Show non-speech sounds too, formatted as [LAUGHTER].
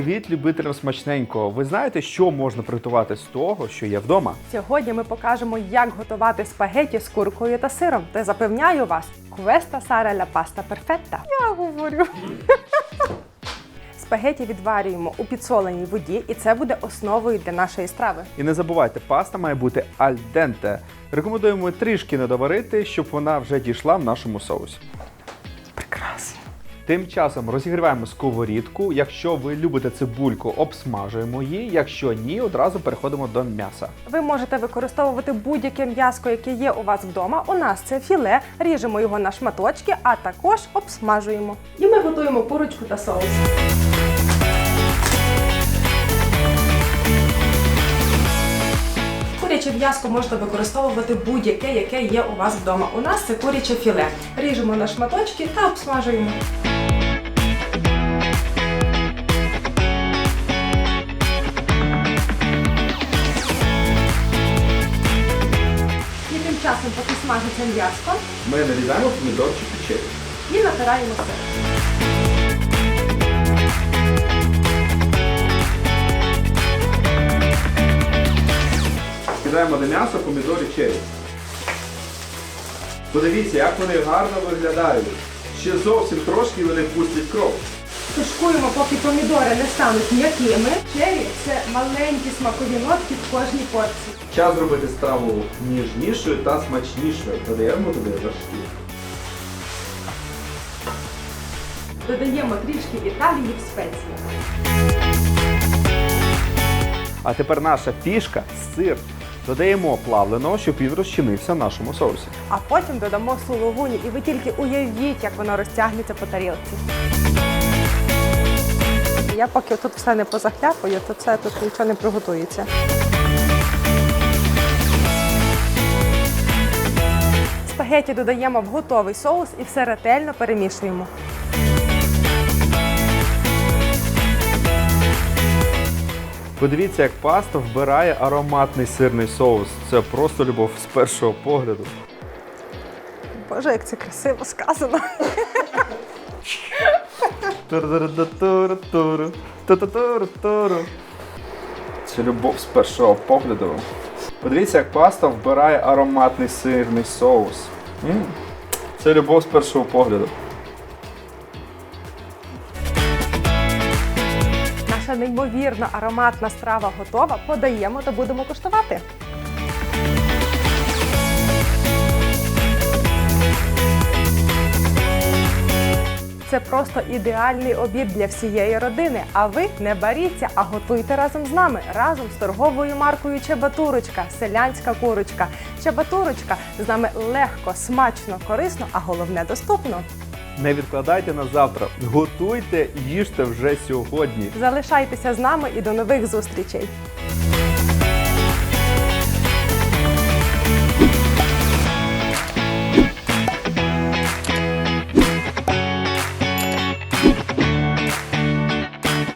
Привіт, любителям смачненького. Ви знаєте, що можна приготувати з того, що є вдома? Сьогодні ми покажемо, як готувати спагеті з куркою та сиром. Та запевняю вас, квеста сара ля паста перфетта. Я говорю. Спагеті відварюємо у підсоленій воді, і це буде основою для нашої страви. І не забувайте, паста має бути аль денте. Рекомендуємо трішки не доварити, щоб вона вже дійшла в нашому соусі. Тим часом розігріваємо сковорідку. Якщо ви любите цибульку, обсмажуємо її. Якщо ні, одразу переходимо до м'яса. Ви можете використовувати будь-яке м'яско, яке є у вас вдома. У нас це філе, ріжемо його на шматочки, а також обсмажуємо. І ми готуємо курочку та соус. Куряче м'яско можна використовувати будь-яке, яке є у вас вдома. У нас це куряче філе. Ріжемо на шматочки та обсмажуємо. Смажиться м'яско, Ми нарізаємо помідорчик печері. і натираємо сир. Кидаємо до м'яса помідори черрі. Подивіться, як вони гарно виглядають. Ще зовсім трошки вони пустять кров. Тушкуємо, поки помідори не стануть м'якими. Черрі це маленькі смакові нотки в кожній порції. Час зробити страву ніжнішою та смачнішою. Додаємо туди вершки. Додаємо трішки Італії в спеції. А тепер наша фішка сир. Додаємо плавленого, щоб він розчинився в нашому соусі. А потім додамо сулугуні, і ви тільки уявіть, як воно розтягнеться по тарілці. Я поки тут все не позахляпаю, то це тут нічого не приготується. Спагеті додаємо в готовий соус і все ретельно перемішуємо. Подивіться, як паста вбирає ароматний сирний соус. Це просто любов з першого погляду. Боже, як це красиво сказано. [LAUGHS] Це любов з першого погляду. Подивіться, як паста вбирає ароматний сирний соус. Це любов з першого погляду. Наша неймовірно ароматна страва готова. Подаємо та будемо куштувати. Це просто ідеальний обід для всієї родини. А ви не баріться, а готуйте разом з нами, разом з торговою маркою Чебатурочка, селянська курочка. Чебатурочка з нами легко, смачно, корисно, а головне доступно. Не відкладайте на завтра. Готуйте, їжте вже сьогодні. Залишайтеся з нами і до нових зустрічей.